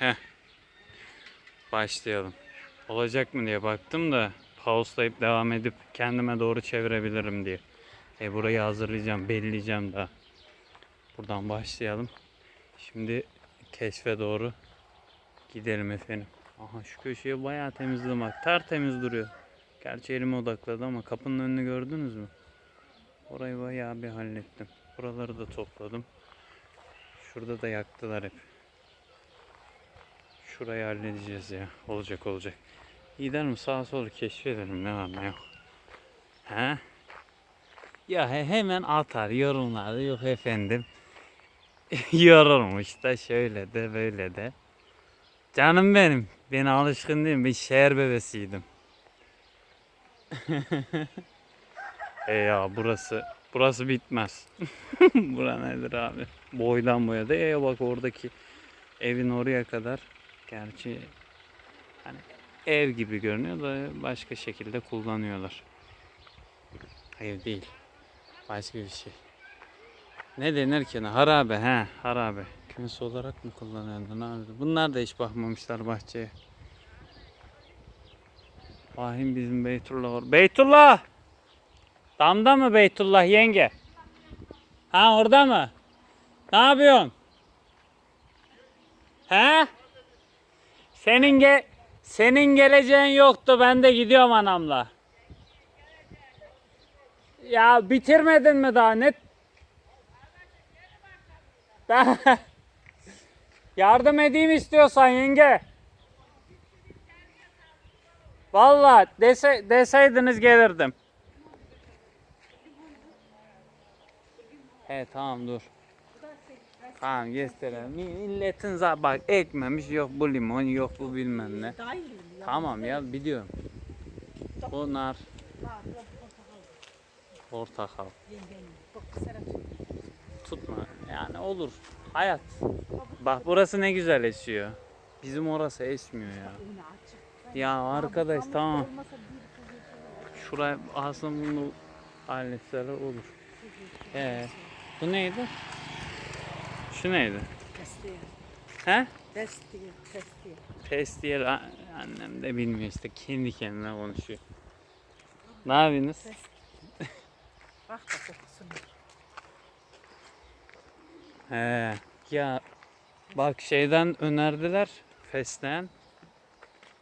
Heh. Başlayalım. Olacak mı diye baktım da pauselayıp devam edip kendime doğru çevirebilirim diye. E burayı hazırlayacağım, belleyeceğim daha. Buradan başlayalım. Şimdi keşfe doğru gidelim efendim. Aha şu köşeyi bayağı temizledim bak. Tertemiz duruyor. Gerçi elime odakladı ama kapının önünü gördünüz mü? Orayı bayağı bir hallettim. Buraları da topladım. Şurada da yaktılar hep. Şurayı halledeceğiz ya. Olacak olacak. Gidelim sağa sola keşfedelim ne var ne yok. He? Ya he- hemen atar yorumlarda yok efendim. Yorulmuş da şöyle de böyle de. Canım benim. Ben alışkın değilim. Ben şehir bebesiydim. e ya burası burası bitmez. Bura nedir abi? Boydan boya da e bak oradaki evin oraya kadar gerçi hani ev gibi görünüyor da başka şekilde kullanıyorlar. Ev değil. Başka bir şey. Ne denir ki? Harabe he harabe. Kümes olarak mı kullanıyordu? Ne yapıyordu? Bunlar da hiç bakmamışlar bahçeye. Vahim bizim Beytullah var. Beytullah! Damda mı Beytullah yenge? Ha orada mı? Ne yapıyorsun? He? Senin ge senin geleceğin yoktu. Ben de gidiyorum anamla. Ya bitirmedin mi daha? Ne? Yardım edeyim istiyorsan yenge. Vallahi dese, deseydiniz gelirdim. He tamam dur. Tamam gösterelim. Milletin za bak ekmemiş yok bu limon yok bu bilmem ne. Tamam ya biliyorum. Portakal. Yengenin. Bak Serap. Tutma yani olur. Hayat. Bak burası ne güzel esiyor. Bizim orası esmiyor ya. Ya arkadaş tamam. Şuraya aslında bunu halletseler olur. Ee, bu neydi? Şu neydi? Testiye. He? Testiye. Testiyer a- annem de bilmiyor işte kendi kendine konuşuyor. Ne yapıyorsunuz? Bak da kokusunu. He. Ya bak şeyden önerdiler. Fesleğen.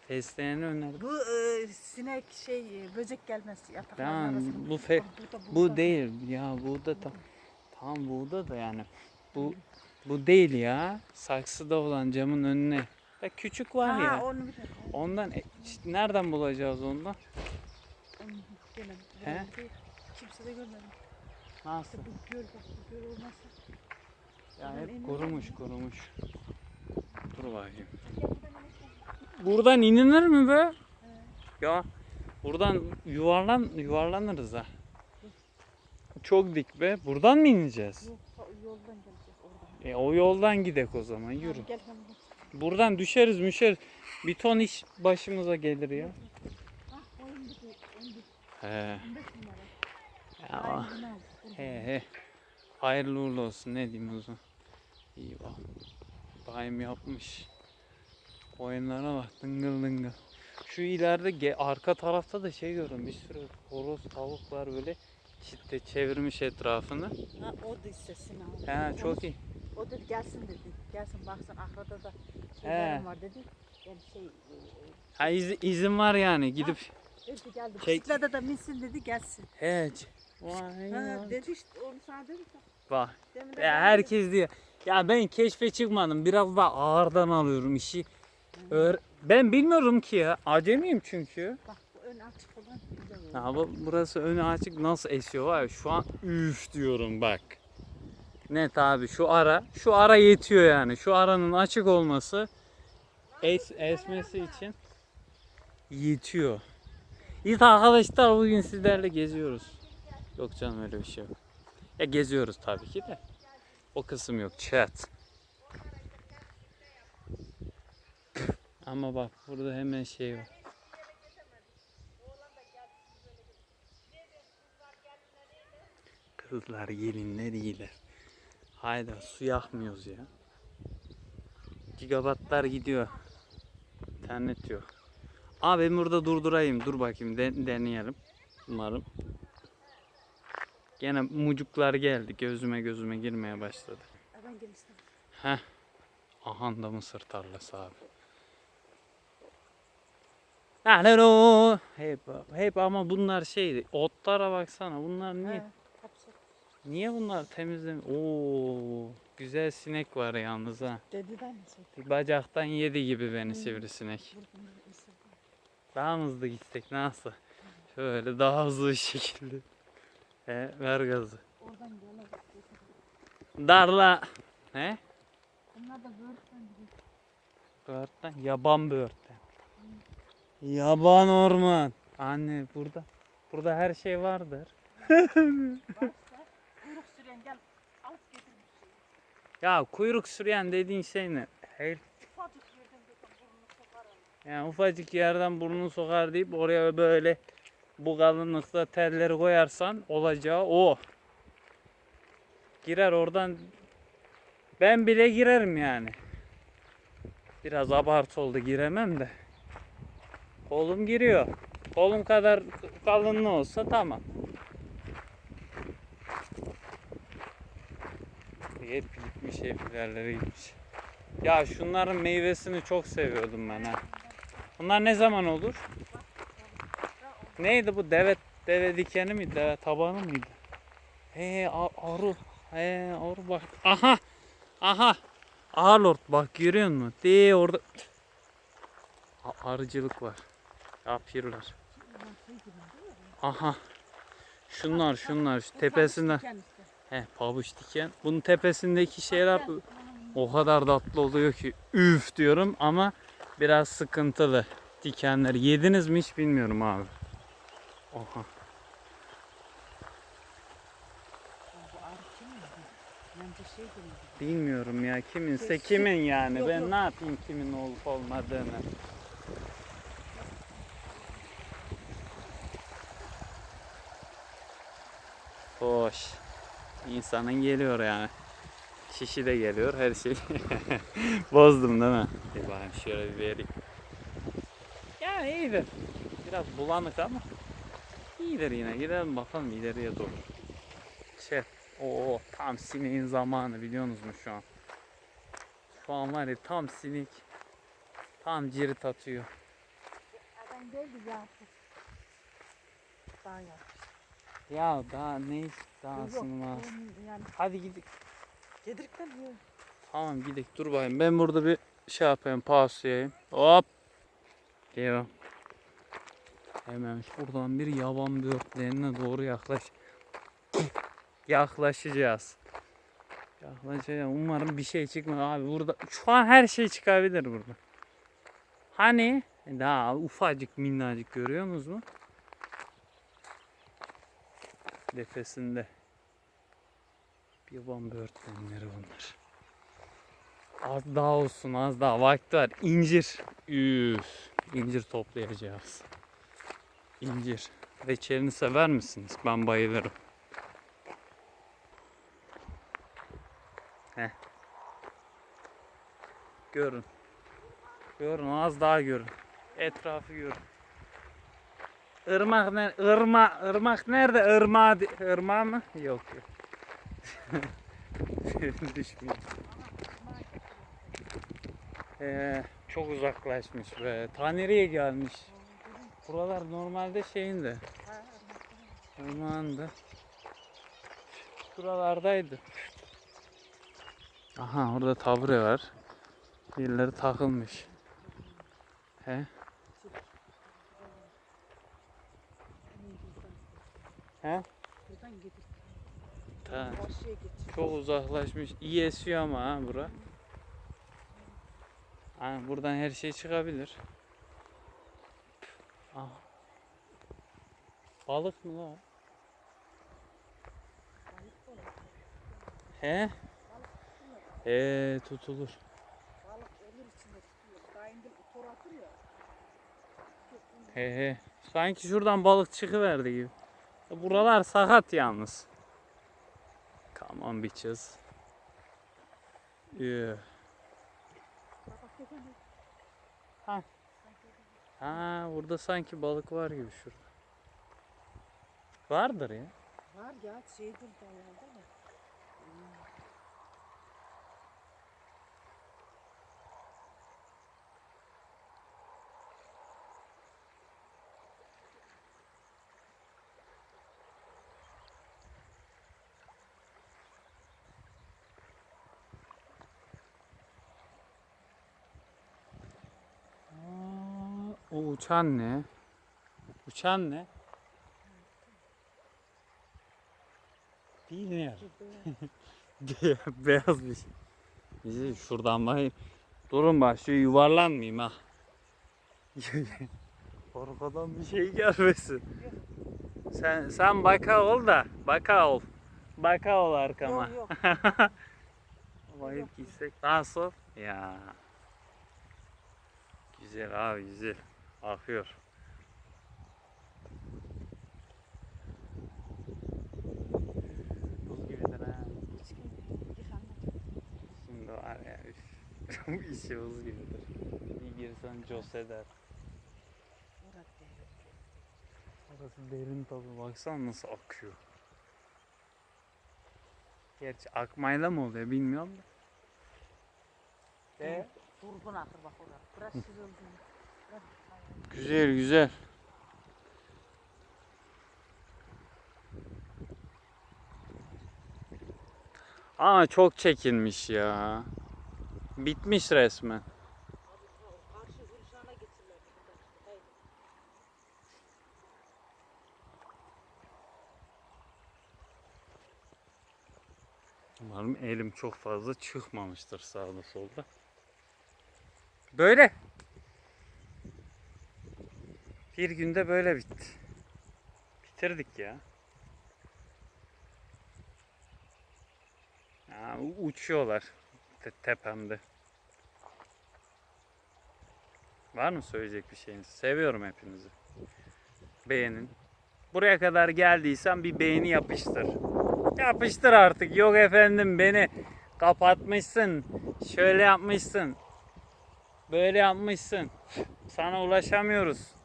Fesleğeni önerdi. Bu e, sinek şey e, böcek gelmez yatakların Tamam bu fe, Bak burada, bu burada. değil ya burada tam tam burada da yani bu bu değil ya. Saksıda olan camın önüne. Ya küçük var Ha, ya. onu ondan e, işte nereden bulacağız ondan. He? Kimse de görmedim. nasıl? Bu göl bak bu göl olmazsa. ya hep inilir kurumuş kurumuş dur bakayım. Buradan inilir mi be? Ya buradan yuvarlan yuvarlanırız ha. Çok dik be. Buradan mı ineceğiz? Yok yoldan oradan. E, o yoldan gidek o zaman yürü Gel hemen. Buradan düşeriz müşeriz. Bir ton iş başımıza gelir ya. He. 15 numara. Ya, he he. Hayırlı uğurlu olsun ne diyeyim o zaman. İyi bak. Daim yapmış. Oyunlara bak dıngıl dıngıl. Şu ileride arka tarafta da şey gördüm bir sürü horoz tavuk var böyle çitte çevirmiş etrafını. Ha, o da sesini aldı. He çok iyi. O dedi gelsin dedi. Gelsin baksın ahrada da He. şeylerim var dedi. Yani şey e, Ha iz- izin var yani gidip. dedi geldi. Şey- Bisiklete de binsin dedi gelsin. He. c- Vay Ha, dedi işte onu sana dedim. ya. Bak. Demin de Ya ben herkes diyor. Ya ben keşfe çıkmadım. Biraz daha ağırdan alıyorum işi. Öğre- ben bilmiyorum ki ya. Acemiyim çünkü. dedim, Bak bu ön açık olan güzel oldu. Ya bu, burası önü açık nasıl esiyor var ya şu an üf diyorum bak. Net abi şu ara şu ara yetiyor yani. Şu aranın açık olması es, esmesi için yetiyor. İyi arkadaşlar bugün sizlerle geziyoruz. Yok canım öyle bir şey yok. Ya geziyoruz tabii ki de. O kısım yok chat. Ama bak burada hemen şey var. Kızlar gelinler iyiler. Hayda su yakmıyoruz ya. Gigabaytlar gidiyor. İnternet yok. Abi ben burada durdurayım. Dur bakayım de- deneyelim. Umarım. Gene mucuklar geldi. Gözüme gözüme girmeye başladı. Ben gel istedim. Heh. Aha da mısır tarlası abi. Alo. Hep, hep ama bunlar şeydi. Otlara baksana. Bunlar niye? He. Niye bunlar temizlem? Oo, güzel sinek var yalnız ha. Dediden mi? Bir bacaktan yedi gibi beni sivrisinek. Daha hızlı gitsek nasıl? Şöyle daha hızlı bir şekilde. He, ver gazı. Oradan yola Darla. He? Bunlar da böğürtlen. Böğürtlen. Yaban böğürtlen. Yaban orman. Anne burada. Burada her şey vardır. Kuyruk süren gel. Alıp getir bir şey. Ya kuyruk süren dediğin şey ne? Hayır. Ufacık yerden burnunu sokar. Yani ufacık yerden burnunu sokar deyip oraya böyle bu kalınlıkta telleri koyarsan olacağı o. Girer oradan. Ben bile girerim yani. Biraz abartı oldu giremem de. Kolum giriyor. Kolum kadar kalınlığı olsa tamam. Hep gitmiş hep ilerlere gitmiş. Ya şunların meyvesini çok seviyordum ben ha. Bunlar ne zaman olur? Neydi bu deve deve dikeni miydi? Deve tabanı mıydı? He arı. He arı bak. Aha. Aha. Aha lord bak görüyor musun? De orada. A- arıcılık var. Yapıyorlar. Aha. Şunlar şunlar şu tepesinden. Diken işte. He pabuç diken. Bunun tepesindeki şeyler o kadar tatlı oluyor ki üf diyorum ama biraz sıkıntılı dikenler. Yediniz mi hiç bilmiyorum abi. Oha. Bilmiyorum ya kiminse kimin yani. yok, ben yok. ne yapayım kimin olup olmadığını. Hoş. İnsanın geliyor yani. Şişi de geliyor her şey. Bozdum değil mi? Bir bakayım şöyle bir vereyim. Yani iyidir. Biraz bulanık ama iyidir yine. Gidelim bakalım ileriye doğru. Şey, o tam sineğin zamanı biliyorsunuz mu şu an? Şu an var ya tam sinek. Tam cirit atıyor. Adam geldi ya. Daha ya. Daha ne onun Yani Hadi gidelim. Gedirikten yok. Tamam gidelim. Dur bakayım. Ben burada bir şey yapayım. Pauslayayım. Hop. Devam. Hemen şuradan bir yaban böğürtlerine doğru yaklaş. Yaklaşacağız. Yaklaşacağız. Umarım bir şey çıkmaz. Abi burada şu an her şey çıkabilir burada. Hani daha ufacık minnacık görüyor musunuz mu? Nefesinde. Yaban böğürtlenleri bunlar. Az daha olsun az daha vakti var. İncir. Üf. İncir toplayacağız. İncir. Reçelini sever misiniz? Ben bayılırım. Heh. Görün. Görün az daha görün. Etrafı görün. Irmak ne? Irma, ırmak nerede? Irma, ırma mı? Yok. Düşmüyor. Ee, çok uzaklaşmış be. Ta nereye gelmiş? Buralar normalde şeyinde. Ormanda. Buralardaydı. Aha orada tabure var. Birileri takılmış. He? He? Buradan gedir. Ta, Karşıya geç. çok uzaklaşmış. İyi esiyor ama ha bura. Ha, buradan her şey çıkabilir. Ah. Balık mı lan? He? He tutulur. Balık ölür içinde tutuyor. Dayındıl tor atır ya. He he. Sanki şuradan balık çıkıverdi gibi. Buralar sakat yalnız. Come on bitches. Yeah. Ha. Ha burada sanki balık var gibi şurada. Vardır ya. Var ya şeydir de o uçan ne? Uçan ne? Bilmiyorum. Beyaz bir şey. Bizi şuradan bakayım. Durun bak şu yuvarlanmayayım ha. Arkadan bir şey gelmesin. Sen sen baka ol da baka ol. Baka ol arkama. Yok yok. Vakit gitsek nasıl? Ya. Güzel abi güzel. Akıyor. Buz gibidir ha. Şimdi var ya üf. İşi buz gibidir. Bir girsen cos eder. Orası derin tabi baksana nasıl akıyor. Gerçi akmayla mı oluyor bilmiyorum da. E? Durgun akır bak orada. Biraz sızıldı. Güzel güzel. Ama çok çekilmiş ya. Bitmiş resmen. Umarım elim çok fazla çıkmamıştır sağda solda. Böyle. Bir günde böyle bitti. Bitirdik ya. ya uçuyorlar te- tepemde. Var mı söyleyecek bir şeyiniz? Seviyorum hepinizi. Beğenin. Buraya kadar geldiysen bir beğeni yapıştır. Yapıştır artık. Yok efendim beni kapatmışsın. Şöyle yapmışsın. Böyle yapmışsın. Sana ulaşamıyoruz.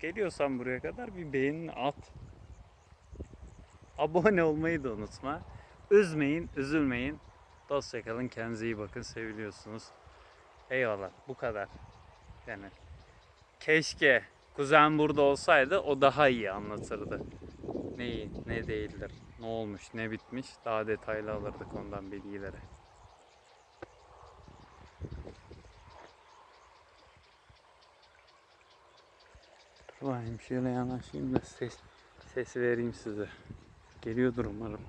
Geliyorsan buraya kadar bir beğeni at. Abone olmayı da unutma. Üzmeyin, üzülmeyin. Dostça kalın, kendinize iyi bakın. Seviliyorsunuz. Eyvallah. Bu kadar. Yani keşke kuzen burada olsaydı o daha iyi anlatırdı neyi, ne değildir, ne olmuş, ne bitmiş daha detaylı alırdık ondan bilgileri. Bakayım şöyle yanaşayım da ses, ses vereyim size. Geliyordur umarım.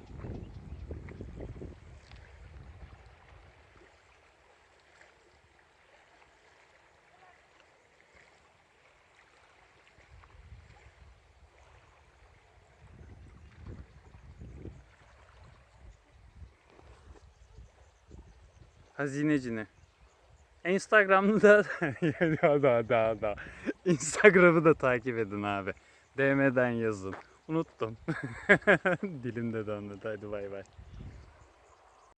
Hazinecini. Instagram'da da da da da. Instagram'ı da takip edin abi. DM'den yazın. Unuttum. Dilimde döndü. Hadi bay bay.